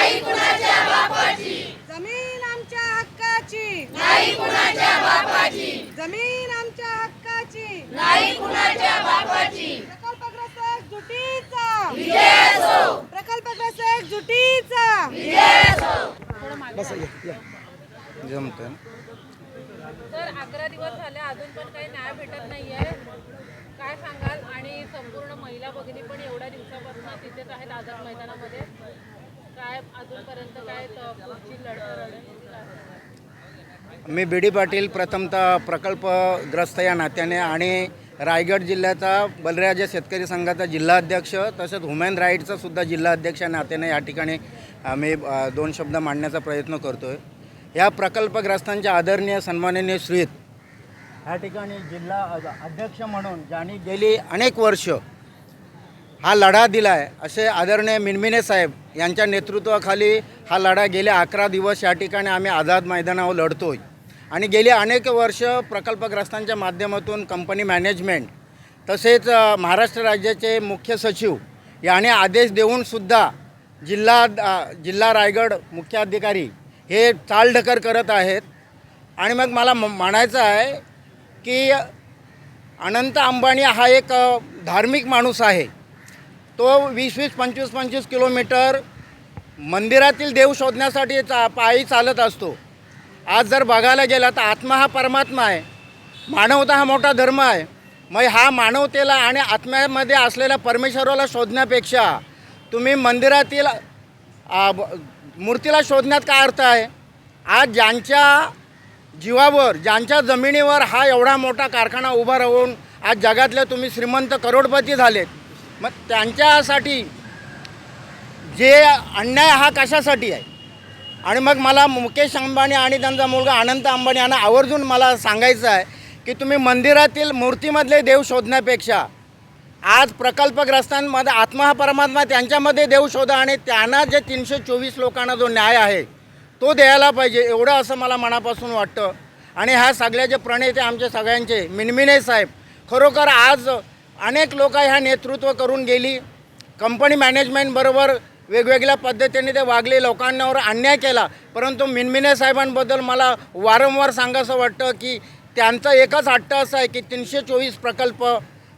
नाही कुणाच्या बापाची. जमीन आमच्या हक्काची. नाही कुणाच्या बापाची. जमीन आमच्या हक्काची. नाही कुणाच्या बापाची. प्रकल्पग्रस्त तर अकरा दिवस झाले अजून पण काही न्याय भेटत नाहीये. काय सांगाल? आणि संपूर्ण महिला भगिनी पण एवढ्या दिवसापासून तिथेच आहेत आझाद मैदानामध्ये. मी बी डी पाटील प्रथमतः प्रकल्पग्रस्त या नात्याने आणि रायगड जिल्ह्याचा बलराजा शेतकरी संघाचा जिल्हाध्यक्ष तसंच हुमॅन राईटचा सुद्धा जिल्हाध्यक्ष या नात्याने या ठिकाणी आम्ही दोन शब्द मांडण्याचा प्रयत्न करतो आहे या प्रकल्पग्रस्तांच्या आदरणीय सन्माननीय श्रीत या ठिकाणी जिल्हा अध्यक्ष म्हणून ज्यांनी गेली अनेक वर्ष हा लढा दिला आहे असे आदरणीय मिनमिने साहेब यांच्या नेतृत्वाखाली हा लढा गेले अकरा दिवस या ठिकाणी आम्ही आझाद मैदानावर लढतोय. आणि गेली अनेक वर्ष प्रकल्पग्रस्तांच्या माध्यमातून कंपनी मॅनेजमेंट तसेच महाराष्ट्र राज्याचे मुख्य सचिव याने आदेश देऊनसुद्धा जिल्हा जिल्हा रायगड मुख्याधिकारी हे चालढकर करत आहेत. आणि मग मला म- म्हणायचं आहे की अनंत अंबानी हा एक धार्मिक माणूस आहे. तो वीस वीस पंचवीस पंचवीस किलोमीटर मंदिरातील देव शोधण्यासाठी चा पायी चालत असतो. आज जर बघायला गेला तर आत्मा हा परमात्मा आहे. मानवता हा मोठा धर्म आहे. मग हा मानवतेला आणि आत्म्यामध्ये असलेल्या परमेश्वराला शोधण्यापेक्षा तुम्ही मंदिरातील मूर्तीला शोधण्यात काय अर्थ आहे? आज ज्यांच्या जीवावर ज्यांच्या जमिनीवर हा एवढा मोठा कारखाना उभा राहून आज जगातले तुम्ही श्रीमंत करोडपती झालेत. मग त्यांच्यासाठी जे अन्याय हा कशासाठी आहे? आणि मग मला मुकेश अंबानी आणि त्यांचा मुलगा अनंत अंबानी यांना आवर्जून मला सांगायचं आहे की तुम्ही मंदिरातील मूर्तीमधले देव शोधण्यापेक्षा आज प्रकल्पग्रस्तांमध्ये आत्मा हा परमात्मा त्यांच्यामध्ये देव शोधा आणि त्यांना जे तीनशे चोवीस लोकांना जो न्याय आहे तो द्यायला पाहिजे एवढं असं मला मनापासून वाटतं. आणि ह्या सगळ्याचे प्रणेते आमचे सगळ्यांचे मिनमिने साहेब खरोखर आज अनेक लोक ह्या नेतृत्व करून गेली. कंपनी मॅनेजमेंटबरोबर वेगवेगळ्या पद्धतीने ते वागले लोकांवर अन्याय केला. परंतु मिनमिने साहेबांबद्दल मला वारंवार सांगायचं वाटतं की त्यांचं एकच हट्ट असं आहे की तीनशे चोवीस प्रकल्प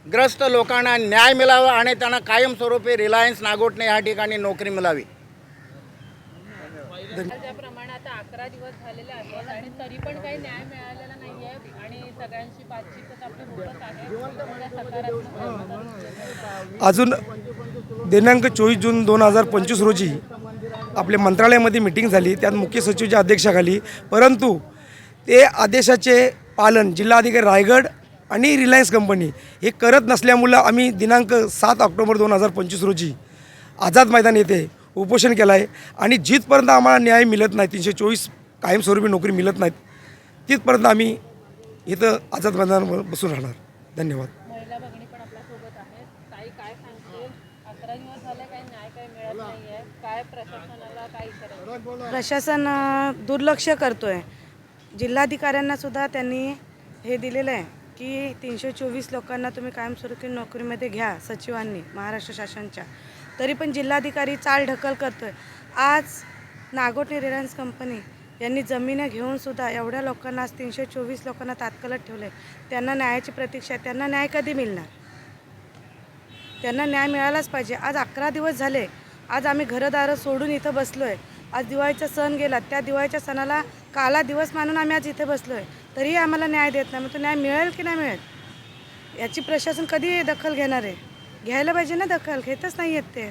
ग्रस्त लोकांना न्याय मिळावा आणि त्यांना कायमस्वरूपी रिलायन्स नागोटने या ठिकाणी नोकरी मिळावी. धन्यवाद अकरा दिवस झालेले आहेत आणि तरी पण काही न्याय मिळालेला नाहीये आणि सगळ्यांशी बातचीतच आपली होतच आहे. अजून दिनांक चोवीस जून दोन हजार पंचवीस रोजी आपल्या मंत्रालयामध्ये मिटिंग झाली त्यात मुख्य सचिवच्या अध्यक्षाखाली. परंतु ते आदेशाचे पालन जिल्हाधिकारी रायगड आणि रिलायन्स कंपनी हे करत नसल्यामुळं आम्ही दिनांक सात ऑक्टोबर दोन हजार पंचवीस रोजी आझाद मैदान येथे उपोषण केलं आहे. आणि जिथपर्यंत आम्हाला न्याय मिळत नाही तीनशे चोवीस कायमस्वरूपी नोकरी मिळत नाहीत तिथपर्यंत आम्ही इथं आझाद मैदानावर बसून राहणार. धन्यवाद. महिला भगिनी पण आपल्यासोबत आहेत. ताई काय सांगते अकरा दिवस झाले काही न्याय काही मिळत नाहीये. काय प्रशासनाला काय करायचं प्रशासन दुर्लक्ष करतोय. जिल्हाधिकाऱ्यांना सुद्धा त्यांनी हे दिलेलं आहे की तीनशे चोवीस लोकांना तुम्ही कायमस्वरूपी नोकरीमध्ये घ्या सचिवांनी महाराष्ट्र शासनच्या. तरी पण जिल्हाधिकारी चाल ढकल करतोय. आज नागोटे रिलायन्स कंपनी यांनी जमिनं घेऊन सुद्धा एवढ्या लोकांना आज तीनशे चोवीस लोकांना तात्कलत ठेवलं आहे त्यांना न्यायाची प्रतीक्षा आहे. त्यांना न्याय कधी मिळणार? त्यांना न्याय मिळालाच पाहिजे. आज अकरा दिवस झाले. आज आम्ही घरदारं सोडून इथं बसलो आहे आज दिवाळीचा सण गेला. त्या दिवाळीच्या सणाला काला दिवस मानून आम्ही आज इथे बसलो आहे तरीही आम्हाला न्याय देत नाही. मग तो न्याय मिळेल की नाही मिळेल? याची प्रशासन कधी दखल घेणार आहे? घ्यायला पाहिजे ना दखल? घेतच नाही आहेत ते.